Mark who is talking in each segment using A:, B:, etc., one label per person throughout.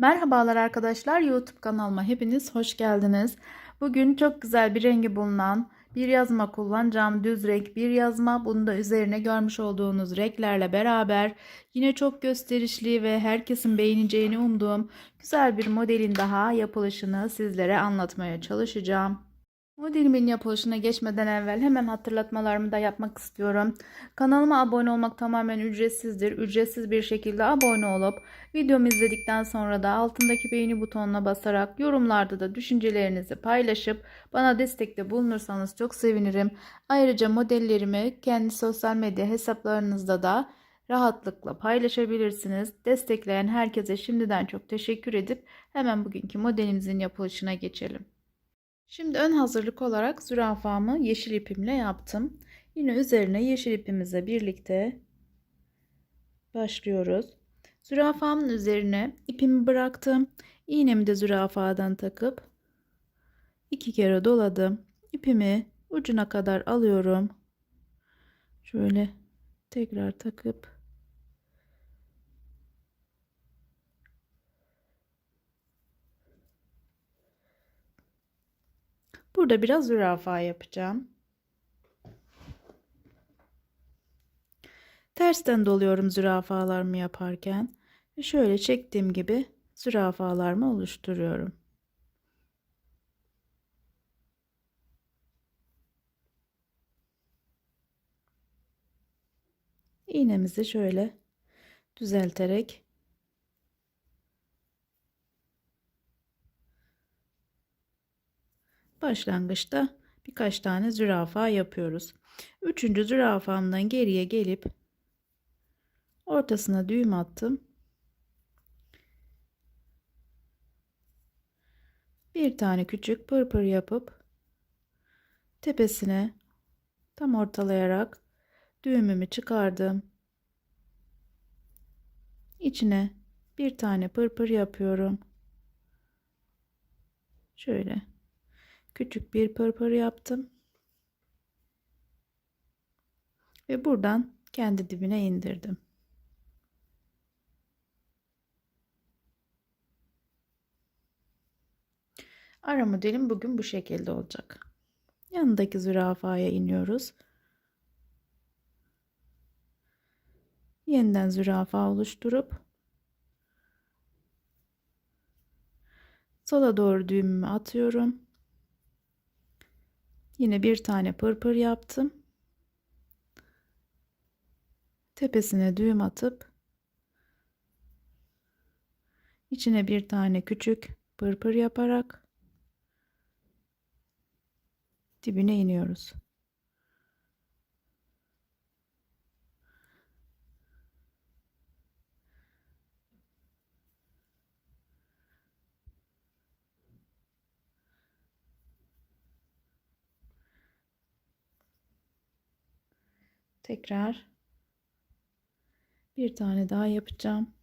A: Merhabalar arkadaşlar YouTube kanalıma hepiniz hoş geldiniz. Bugün çok güzel bir rengi bulunan bir yazma kullanacağım. Düz renk bir yazma. Bunu da üzerine görmüş olduğunuz renklerle beraber yine çok gösterişli ve herkesin beğeneceğini umduğum güzel bir modelin daha yapılışını sizlere anlatmaya çalışacağım. Modelimin yapılışına geçmeden evvel hemen hatırlatmalarımı da yapmak istiyorum. Kanalıma abone olmak tamamen ücretsizdir. Ücretsiz bir şekilde abone olup videomu izledikten sonra da altındaki beğeni butonuna basarak yorumlarda da düşüncelerinizi paylaşıp bana destekte bulunursanız çok sevinirim. Ayrıca modellerimi kendi sosyal medya hesaplarınızda da rahatlıkla paylaşabilirsiniz. Destekleyen herkese şimdiden çok teşekkür edip hemen bugünkü modelimizin yapılışına geçelim. Şimdi ön hazırlık olarak zürafamı yeşil ipimle yaptım. Yine üzerine yeşil ipimizle birlikte başlıyoruz. Zürafamın üzerine ipimi bıraktım. İğnemi de zürafadan takıp iki kere doladım. İpimi ucuna kadar alıyorum. Şöyle tekrar takıp Burada biraz zürafa yapacağım. Tersten doluyorum zürafalarımı yaparken. Şöyle çektiğim gibi zürafalarımı oluşturuyorum. İğnemizi şöyle düzelterek başlangıçta birkaç tane zürafa yapıyoruz. Üçüncü zürafamdan geriye gelip ortasına düğüm attım. Bir tane küçük pırpır yapıp tepesine tam ortalayarak düğümümü çıkardım. İçine bir tane pırpır yapıyorum. Şöyle küçük bir pırpır yaptım. Ve buradan kendi dibine indirdim. Ara modelim bugün bu şekilde olacak. Yanındaki zürafaya iniyoruz. Yeniden zürafa oluşturup sola doğru düğümümü atıyorum. Yine bir tane pırpır yaptım. Tepesine düğüm atıp içine bir tane küçük pırpır yaparak dibine iniyoruz. Tekrar bir tane daha yapacağım.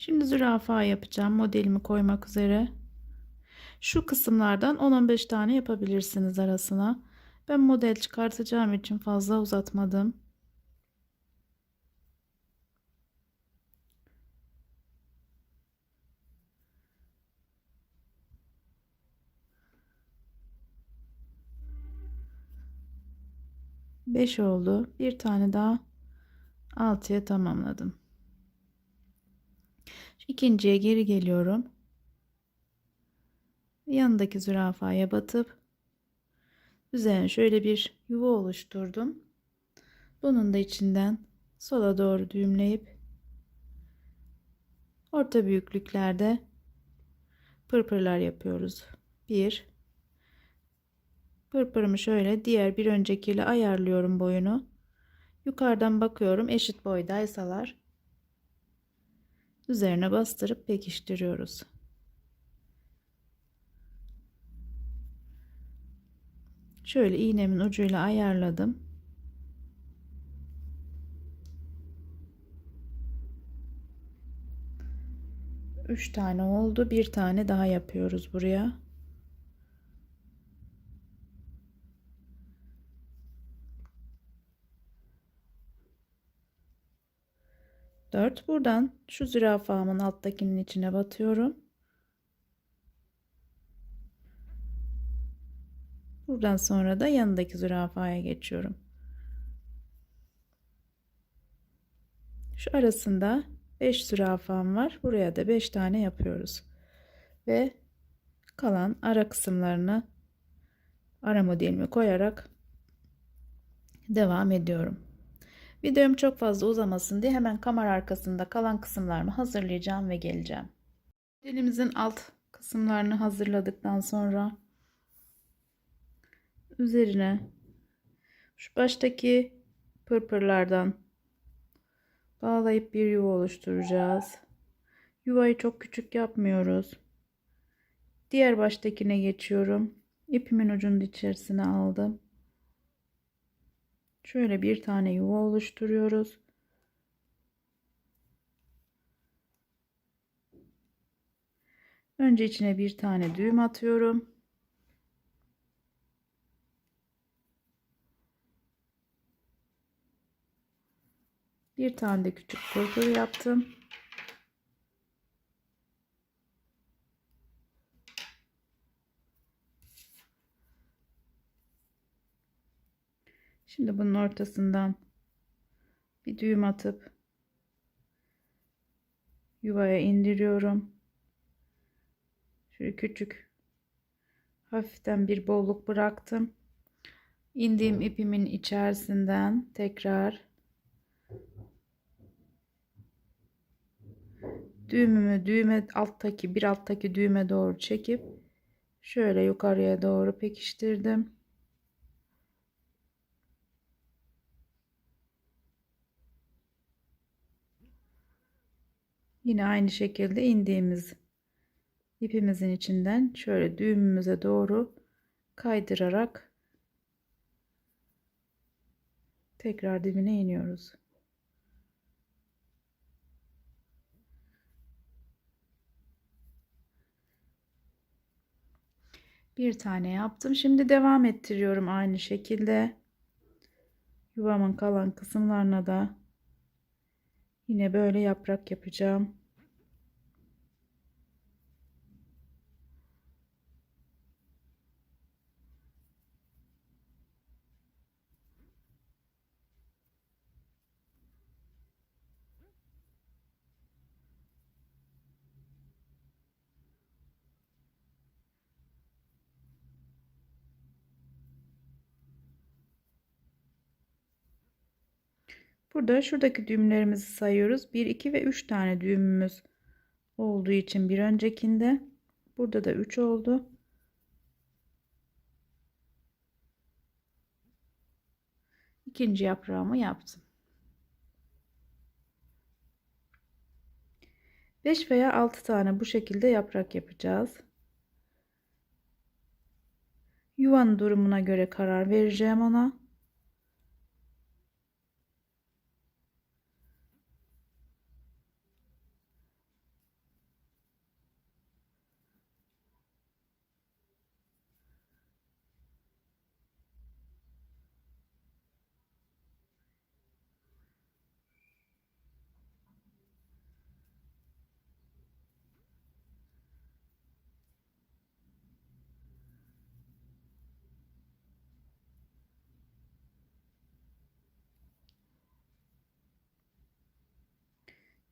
A: Şimdi zürafa yapacağım. Modelimi koymak üzere. Şu kısımlardan 10-15 tane yapabilirsiniz arasına. Ben model çıkartacağım için fazla uzatmadım. Beş oldu. Bir tane daha altıya tamamladım. İkinciye geri geliyorum. Yanındaki zürafaya batıp üzerine şöyle bir yuva oluşturdum. Bunun da içinden sola doğru düğümleyip orta büyüklüklerde pırpırlar yapıyoruz. 1 Pırpırımı şöyle diğer bir öncekiyle ayarlıyorum boyunu. Yukarıdan bakıyorum eşit boydaysalar üzerine bastırıp pekiştiriyoruz. Şöyle iğnemin ucuyla ayarladım. Üç tane oldu. Bir tane daha yapıyoruz buraya. Dört buradan şu zürafamın alttakinin içine batıyorum. Buradan sonra da yanındaki zürafaya geçiyorum. Şu arasında 5 zürafam var. Buraya da 5 tane yapıyoruz. Ve kalan ara kısımlarını ara modelimi koyarak devam ediyorum. Videom çok fazla uzamasın diye hemen kamera arkasında kalan kısımlarımı hazırlayacağım ve geleceğim. Dilimizin alt kısımlarını hazırladıktan sonra üzerine şu baştaki pırpırlardan bağlayıp bir yuva oluşturacağız. Yuvayı çok küçük yapmıyoruz. Diğer baştakine geçiyorum. İpimin ucunu içerisine aldım. Şöyle bir tane yuva oluşturuyoruz. Önce içine bir tane düğüm atıyorum. Bir tane de küçük pırpır yaptım. Şimdi bunun ortasından bir düğüm atıp yuvaya indiriyorum. Şöyle küçük hafiften bir bolluk bıraktım. İndiğim ipimin içerisinden tekrar düğümümü düğme alttaki bir alttaki düğme doğru çekip şöyle yukarıya doğru pekiştirdim. Yine aynı şekilde indiğimiz ipimizin içinden şöyle düğümümüze doğru kaydırarak tekrar dibine iniyoruz. Bir tane yaptım. Şimdi devam ettiriyorum aynı şekilde. Yuvamın kalan kısımlarına da Yine böyle yaprak yapacağım. Burada şuradaki düğümlerimizi sayıyoruz. 1, 2 ve 3 tane düğümümüz olduğu için bir öncekinde. Burada da 3 oldu. İkinci yaprağımı yaptım. 5 veya 6 tane bu şekilde yaprak yapacağız. Yuvanın durumuna göre karar vereceğim ona.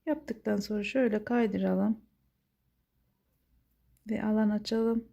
A: Yaptıktan sonra şöyle kaydıralım. Ve alan açalım.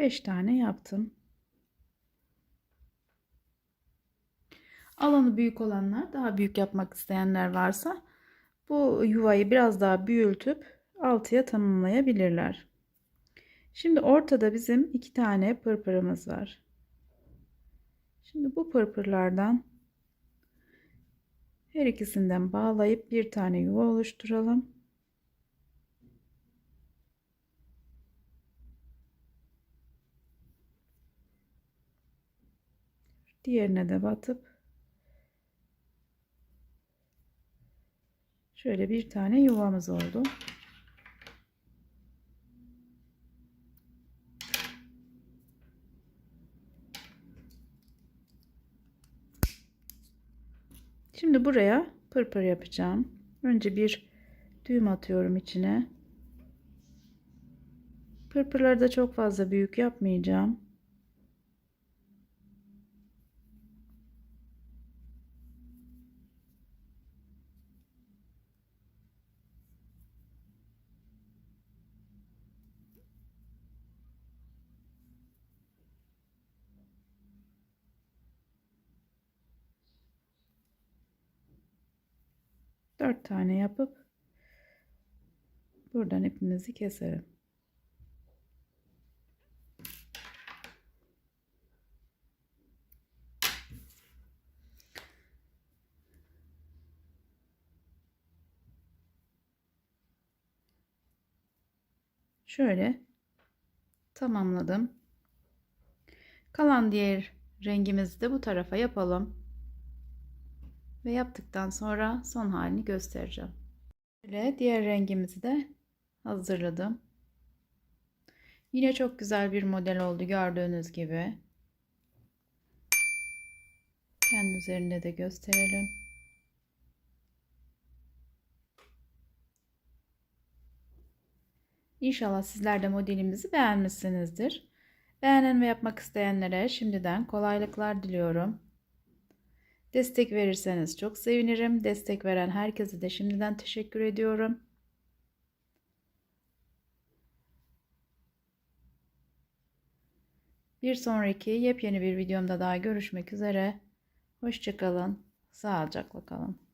A: 5 tane yaptım. Alanı büyük olanlar, daha büyük yapmak isteyenler varsa bu yuvayı biraz daha büyütüp altıya tamamlayabilirler. Şimdi ortada bizim iki tane pırpırımız var. Şimdi bu pırpırlardan her ikisinden bağlayıp bir tane yuva oluşturalım. Diğerine de batıp şöyle bir tane yuvamız oldu. Şimdi buraya pırpır yapacağım. Önce bir düğüm atıyorum içine. Pırpırları da çok fazla büyük yapmayacağım. Dört tane yapıp buradan ipimizi keselim. Şöyle tamamladım. Kalan diğer rengimizi de bu tarafa yapalım. Ve yaptıktan sonra son halini göstereceğim. Böyle diğer rengimizi de hazırladım. Yine çok güzel bir model oldu gördüğünüz gibi. Kendi üzerinde de gösterelim. İnşallah sizler de modelimizi beğenmişsinizdir. Beğenen ve yapmak isteyenlere şimdiden kolaylıklar diliyorum. Destek verirseniz çok sevinirim. Destek veren herkese de şimdiden teşekkür ediyorum. Bir sonraki yepyeni bir videomda daha görüşmek üzere. Hoşçakalın. Sağlıcakla kalın.